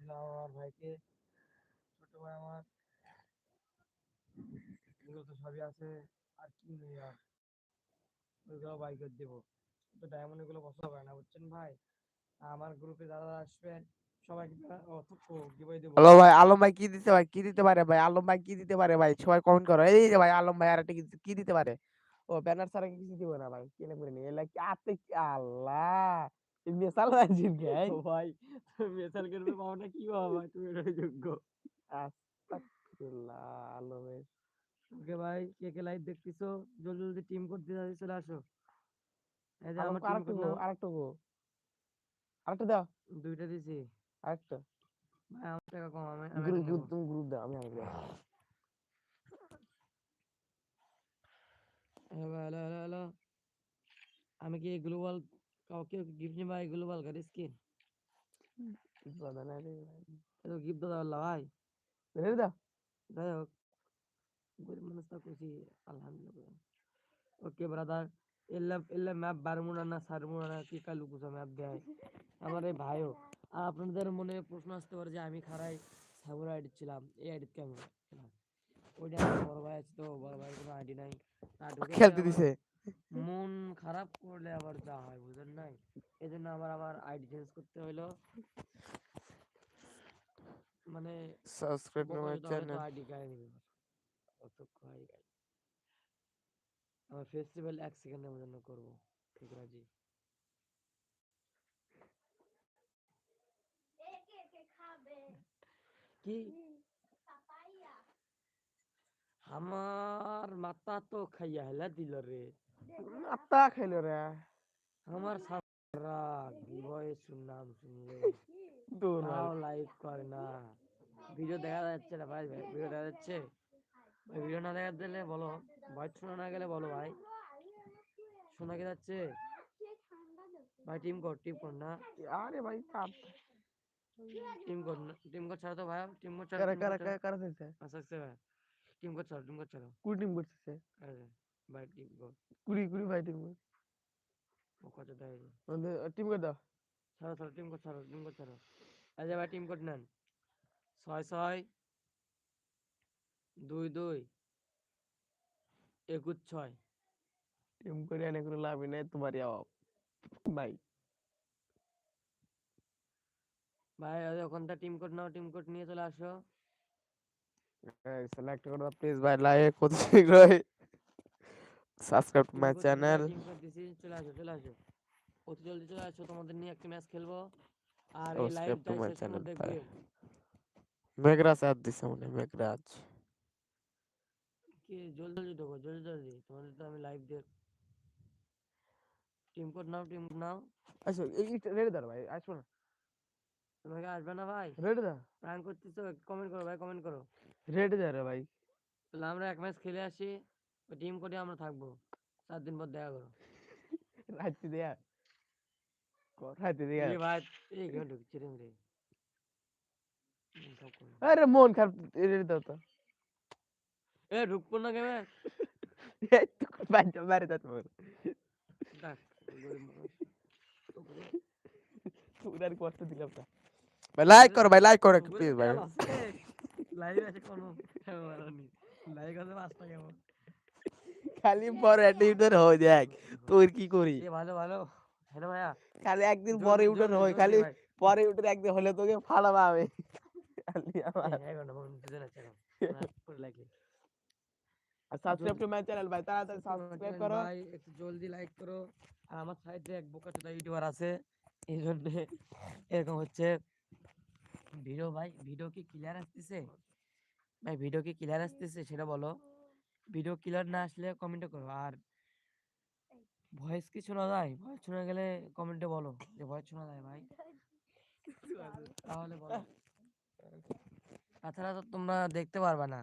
দিলাম আমার ভাইকে। ছোট ভাই আমার এগুলো তো সবই আছে, আর কি নেই আর। ওইগুলো বাই করে দেবো। তো ডায়মন্ড এগুলো পছন্দ করে না, বুঝছেন ভাই? আমার গ্রুপে যারা আসবেন আলম ভাই কি দিতে পারে? ভাই? সবাই এই যে ভাই, আলম ভাই কি দিতে পারে? ও ব্যানার কিছু দিব না ভাই, কেনে করে আল্লাহ! মিসাল ভাই মেসাল করবে পাওয়াটা কি ভাই? তুমি এটার যোগ্য। আস্তাগফিরুল্লাহ আলমের। ওকে ভাই কে কে লাইভ দেখতেছো? জলদি জলদি টিম চলে আসো। এই যে আমার টিম আরেকটু কোড আরেকটু গো আরেকটু দাও। দুইটা দিছি। আরেকটা। ভাই আমার টাকা কম আমি গ্রুপ তুমি গ্রুপ দাও আমি আরেকটা আমি কি গ্লোবাল কাউকে গিফট নিবা গ্লোবাল গাড়ি স্কিন দাদা না রে তো গিফট দাও আল্লাহ ভাই রে দাও যাই হোক গরিব মানুষ তো খুশি আলহামদুলিল্লাহ ওকে ব্রাদার এল্লা এল্লা ম্যাপ বারমুনা না সারমুনা না কি কালু কুসা ম্যাপ দেয় আমার এই ভাইও আর আপনাদের মনে প্রশ্ন আসতে পারে যে আমি খারাই সাবুর আইডি ছিলাম এই আইডি কেমন খেলা ওইটা আমার বড় ভাই আছে তো বড় ভাইয়ের কোনো আইডি নাই তা ঢুকে গেলে খেলতে আবার দিছে মন খারাপ করলে আবার যা হয় বুঝেন নাই? এই জন্য আমার আমার আইডি চেঞ্জ করতে হইল। মানে subscribe to my channel ID গায়ে নিবে অসুখ আইডি গায়ে আমার ফেস্টিভ্যাল এক সেকেন্ডের জন্য করব। ঠিক রাজি? কি? আমার মাথা তো খাইয়া হেলা দিল রে। আত্তা খেলো রে। আমার সারা নাম শুনলে। তাও লাইক করে না। ভিডিও দেখা যাচ্ছে না ভাই ভিডিও দেখা যাচ্ছে? ভাই ভিডিও না দেখা দিলে বলো ভয়েস শোনা না গেলে বলো ভাই। শোনা কে যাচ্ছে? ভাই টিম কর টিম কর না? আরে ভাই চাপ টিম কর না টিম কর ছাড়ো তো ভাই টিম কর ছাড়ো। কারা আচ্ছা আচ্ছা ভাই টিম কর ছাড়ো টিম কর ছাড়ো। কুড়ি টিম করতেছে আরে। ভাই টিম কর কুড়ি কুড়ি ভাই টিম ও কত দেয়? টিম করে দাও। ছাড়ো ছাড়ো টিম কর ছাড়ো টিম কর ছাড়ো। আচ্ছা ভাই টিম কর নেন। ছয় ছয় দুই দুই একুশ ছয়। টিম করে এনে কোনো লাভই নাই তোমারই অভাব। ভাই ভাই ওখানটা টিম কোড নাও টিম কোড নিয়ে চলে আসো। সিলেক্ট করে প্লিজ ভাই লাইক অতি শীঘ্রই। Subscribe to my channel. চলে আসো চলে আসো। অতি জলদি চলে আসো তোমাদের নিয়ে একটা ম্যাচ খেলব। আর এই channel, পর্যন্ত bye. দেখবে। মেঘরাজ অ্যাপ দিছে মনে মেঘরাজ। কি? জলদি জলদি ঢোকো জলদি জলদি। তোমাদের তো আমি লাইভ দেখ টিম কোড নাও টিম কোড নাও। আচ্ছা এই রেডি দাও ভাই আসব না। তোমাকে আসবে না ভাই? রেডি দাও। প্র্যাঙ্ক করতেছো কমেন্ট করো ভাই কমেন্ট করো। রেডি দাও রে ভাই। তাহলে আমরা এক ম্যাচ খেলে আসি। ওই টিম কোডে আমরা থাকব। সাত দিন পর দেখা করো। রাত্রি দেয়া। রাত্রি দেয়া? এই ভাই এই গেম ঢুকছে রে। আরে মন খারাপ রেডি দাও তো। এ ঢুকবো না এই তো মনে কষ্ট দিলাম না। ভাই লাইক করো ভাই লাইক করো প্লিজ ভাই। তেল আছে। লাইভ আছে কোনো লাইক আছে পাঁচটা কেমন? খালি পরে অ্যাটিটিউড হয়ে দেখ। তোর কি করি? ভালো ভালো। হ্যালো ভাইয়া। খালি একদিন পরে হয় খালি পরে একদিন হলে তোকে আমি। খালি আমার। সাবস্ক্রাইব টু মাই চ্যানেল ভাই তাড়াতাড়ি সাবস্ক্রাইব করো। ভাই একটু জলদি লাইক করো। আর আমার সাইডে এক বোকা চোদা ইউটিউবার আছে। এই জন্য এরকম হচ্ছে। ভিডিও ভাই ভিডিও কি ক্লিয়ার আসতেছে? ভাই ভিডিও কি ক্লিয়ার আসতেছে সেটা বলো। ভিডিও ক্লিয়ার না আসলে কমেন্টে করো। আর ভয়েস কি শোনা যায় ভয়েস শোনা গেলে কমেন্টে বলো যে ভয়েস শোনা যায় ভাই। তাহলে বলো। তাছাড়া তো তোমরা দেখতে পারবে না।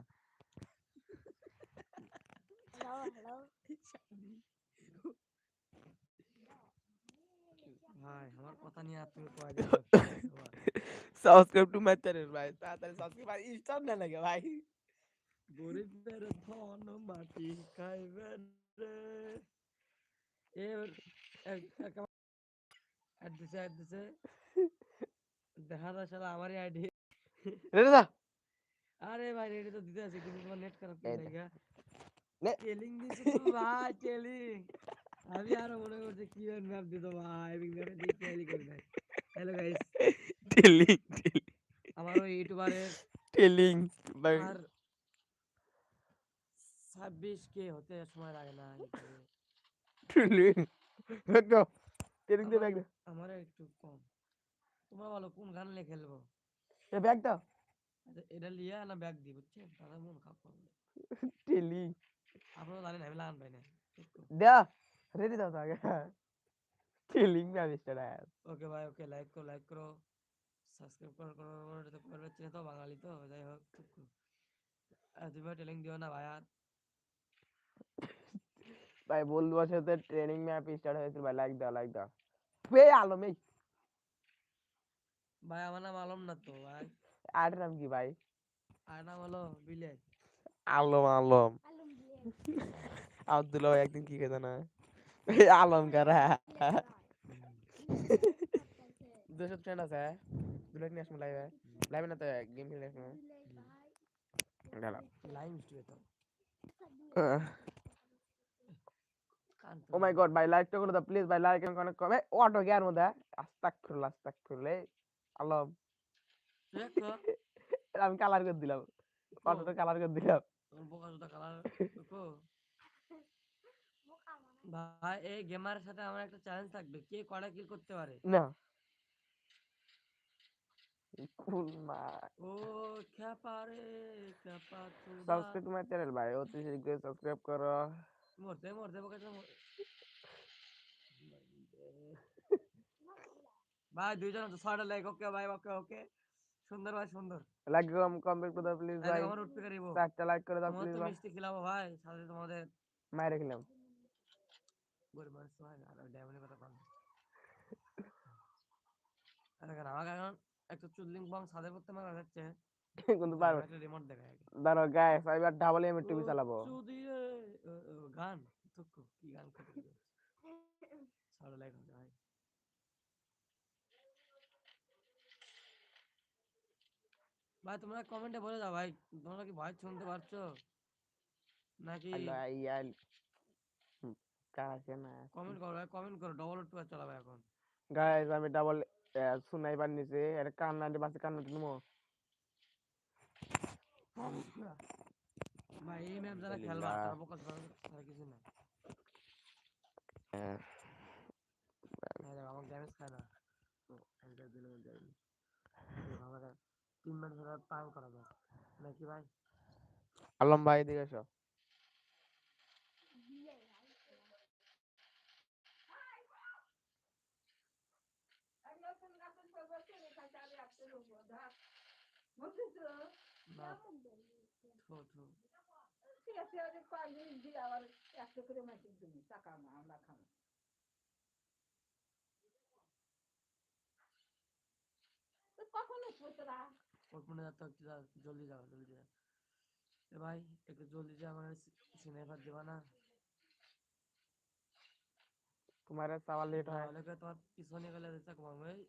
ভাই আমার কথা নিয়ে তুমি কয় সাবস্ক্রাইব টু মাই চ্যানেল ভাই। তাড়াতাড়ি সাবস্ক্রাইব ইনস্টাগ্রাম না লাগে ভাই। গরিবের ধন মাটি খাইবেন রে এর এক এক অ্যাড দিছে অ্যাড দিছে দেখা দেখা যায় শালা আমারই আইডি রেডি দা আরে ভাই রেডি তো দিতে আছে কিন্তু তোমার নেট খারাপ এই করে দেখ। লাগা নে- টেলিং দিছে তো ভাই টেলিং আমি আরও মনে করছি কি ম্যাপ দিত ভাই বিগ ম্যাপে দিয়ে টেলি করে দেয় হ্যালো গাইস টেলিং আমার ওই ইউটিউবারের টেলিং ভাই আর ছাব্বিশ কে হতে সময় লাগে না দেখো দে ব্যাগ দে আমারও একটু কম তোমরা বলো কোন গান নিয়ে খেলব এ ব্যাগ দাও আচ্ছা, এটা লিয়া না ব্যাগ দিই বুঝছেন তাহলে মন খারাপ করবে টেলিং আপনারা জানেন আমি লাগান পাই না দা রেডি দাও আগে টেলিং না মিস্টার আয়াস ওকে ভাই ওকে লাইক করো লাইক করো সাবস্ক্রাইব করো করো এটা তো করবে চিনে তো বাঙালি তো যাই হোক আর তুমি টেলিং দিও না ভাই আর ভাই বন্ধু সাথে ট্রেনিং ম্যাপ স্টার্ট হয়েছিল ভাই লাইক দাও লাইক দাও। বে আলম এই। ভাই আমার নাম আলম না তো ভাই। আর নাম কি ভাই? আর নাম হলো বিলে আলম আলম। আব্দুল্লাহ ভাই একদিন কি খেতে না? এই আলম কারা? দুশো ট্রেন আছে দুলাই নিয়ে আসব লাইভে লাইভে না তো গেম খেলে আসব লাইভ স্টুডিও তো। ও মাই গড ভাই লাইকটা করে দাও প্লিজ ভাই লাইক এন্ড কমেন্ট কমে অটো গিয়ার মধ্যে আস্তাগফিরুল্লাহ আস্তাগফিরুল্লাহ আলম আমি কালার করে দিলাম। অটোটা কালার করে দিলাম। বোকা জুতা কালার দেখো। ভাই এই গেমারের সাথে আমার একটা চ্যালেঞ্জ থাকবে। কে কয়টা কিল করতে পারে? না। কুল মা ও খ্যাপা রে খ্যাপা সাবস্ক্রাইব মাই চ্যানেল ভাই। অতি শীঘ্রই সাবস্ক্রাইব করো। মরতে মরতে ভাই দুইজন ছয়টা লাইক ওকে ভাই ওকে ওকে সুন্দর ভাই সুন্দর লাইক কমপ্লিট করে দাও প্লিজ ভাই আমার উঠতে কারিব চারটা লাইক করে দাও প্লিজ ভাই মিষ্টি খিলাবো ভাই সাথে তোমাদের মাইরে খেলাম গরিব মানুষ ভাই আর ডায়মন্ডের কথা কম আরে একটা চুদলিং বং সাদে করতে মারা যাচ্ছে কিন্তু পারবে রিমোট দেখায় দাঁড়াও গাইস আমি এবার ডাবল এম টিভি চালাবো। ও, গান তুকু কি গান করতে ছড়া লাইক হবে ভাই। ভাই তোমরা কমেন্টে বলে দাও ভাই। তোমরা কি ভয় শুনতে পারছ? নাকি না কমেন্ট করো ভাই কমেন্ট করো ডবল টু চালাবে এখন। গাইস আমি ডাবল সুনাইবার নিচে এটা কান্না বাসে কান্না দিমো ভাই এই ম্যাপ যারা খেলবা তারা বোকা ছাড়া ছাড়া কিছু না হ্যাঁ। আমার ড্যামেজ খায় না। একটা দিলেও যায়নি আমাকে তিন ম্যাচ ধরে পার করা যায়। নাকি ভাই? আলম ভাই এদিকে এসো। না একটু যা- জলদি যাও জলদি যাও এ ভাই একটু জলদি যা আমার সিনেমার দেবা না। তোমার চাওয়া লেট হয়। তাহলে কি তোমার পিছনে গেলে দিতে কমাবো এই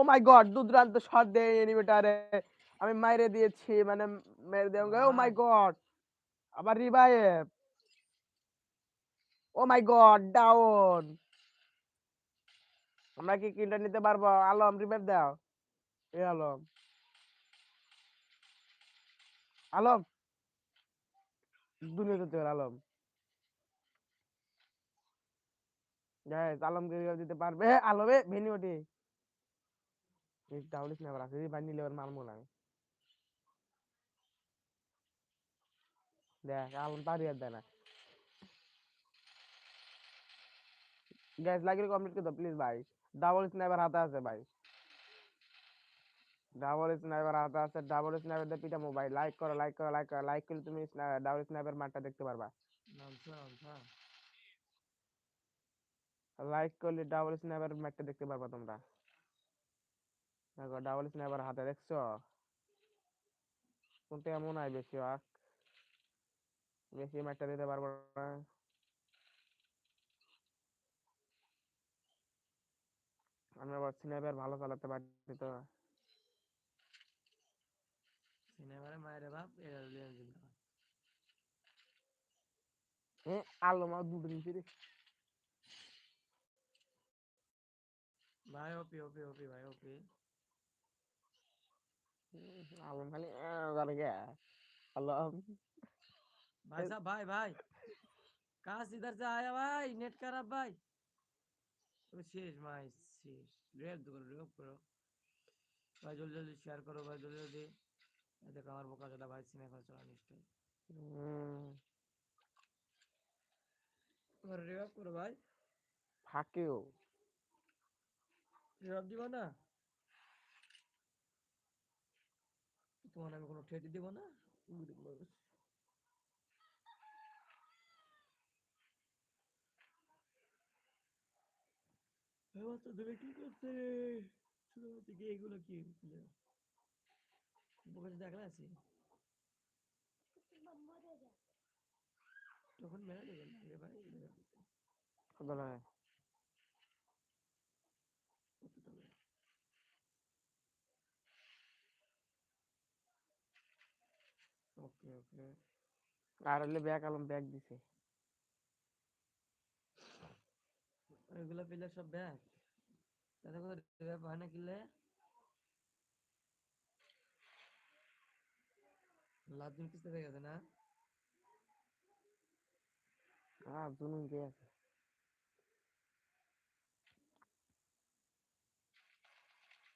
ও মাই গড দুর্দান্ত শট দেয় এনিমেটারে আমি মাইরে দিয়েছি মানে মেরে দেওয়া ও মাই গড আবার revive O my god down আমরা কি কিলটা নিতে পারব? আলম রিভাইভ দাও। এ আলম। আলম। দুনিয়া তো আলম। গাইস আলমকে revive দিতে পারবে। আলমে ভেনি ওঠে এই ডাউলিস না আবার আছে রিভাইভ নিলে আবার মারমু না দেখ আলম তাড়ি আর দেয় না গ্যাস লাগিয়ে কমপ্লিট করে দাও প্লিজ ভাই ডাবল স্নাইপার হাতে আছে ভাই ডাবল স্নাইপার হাতে আছে ডাবল স্নাইপার দিয়ে পিটামো ভাই লাইক করো লাইক করো লাইক করো লাইক করলে তুমি ডাবল স্নাইপার মারটা দেখতে পারবা নামছো নামছো লাইক করলে ডাবল স্নাইপার ম্যাটটা দেখতে পারবা তোমরা দেখো ডাবল স্নাইপার হাতে দেখছ? কোনটা এমন হয় বেশি আক বেশি ম্যাটটা দিতে পারব না। আমি আবার স্নাইপার ভালো চালাতে পারি তো। মায়ের বাপ এরা লিয়ান জিন্দাবাদ এ আলো মা দুটো দিয়েছি রে। ভাই ওপি ওপি ওপি ভাই ওপি আলম খালি করে গে আলম भाई साहब भाई भाई कहाँ से इधर से आया भाई नेट खराब भाई तो शेष भाई शेष रेप दो रेप करो भाई जल्दी जल्दी शेयर करो भाई जल्दी जल्दी ये देखो हमारे बोका चला भाई स्नाइपर चला निश्चय और रेप करो भाई ফাঁকেও रेप দিব না তোমার আমি কোনো ঠেটি দিব না কি করছে। এগুলো কি? বকাতে দেখলা আছি? তখন মেরে দেবেন। ভাই মেরে দিতে। কোথায় কত তবে ওকে ওকে আর হলে ব্যাগ আলম ব্যাগ দিছে। এগুলো পেলে সব ব্যাগ? তাতে করে রেপ হয় না দিন কিস্তি হয়ে গেছে না? হ্যাঁ জুনুন আছে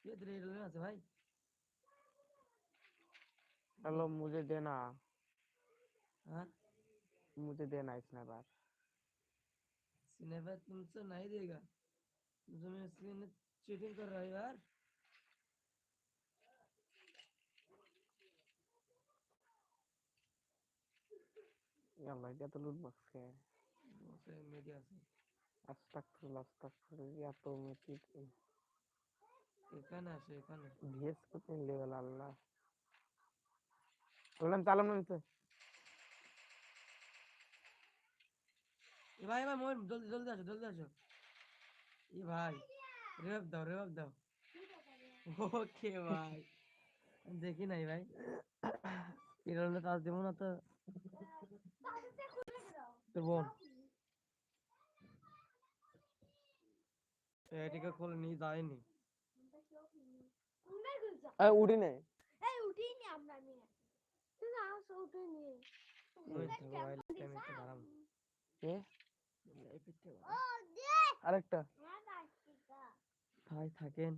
কে দিলে আছে ভাই? चलो मुझे देना। हाँ? मुझे देना स्नैपर स्नैपर तुमसे नहीं देगा। तुम्हें इसलिए चीटिंग कर रहा है यार। يلا يا तो लूट बॉक्स के उसे मीडिया से। अस्तगफिरुल्लाह अस्तगफिरुल्लाह या तो मैं ठीक है এখানে আসে এখানে ভিএস কত লেভেল আল্লাহ বললাম চালাম না নিতে এ ভাই ভাই মোহন জলদি জলদি আসো জলদি আসো। এ ভাই রেপ দাও রেপ দাও। ওকে ভাই। দেখি নাই ভাই। এরলে কাজ দেবো না তো। তোর বোন। এটিকে খুলে নিয়ে যায়নি। উঠি নে এই উঠিনি আমরা নিয়ে আরেকটা। ভাই থাকেন।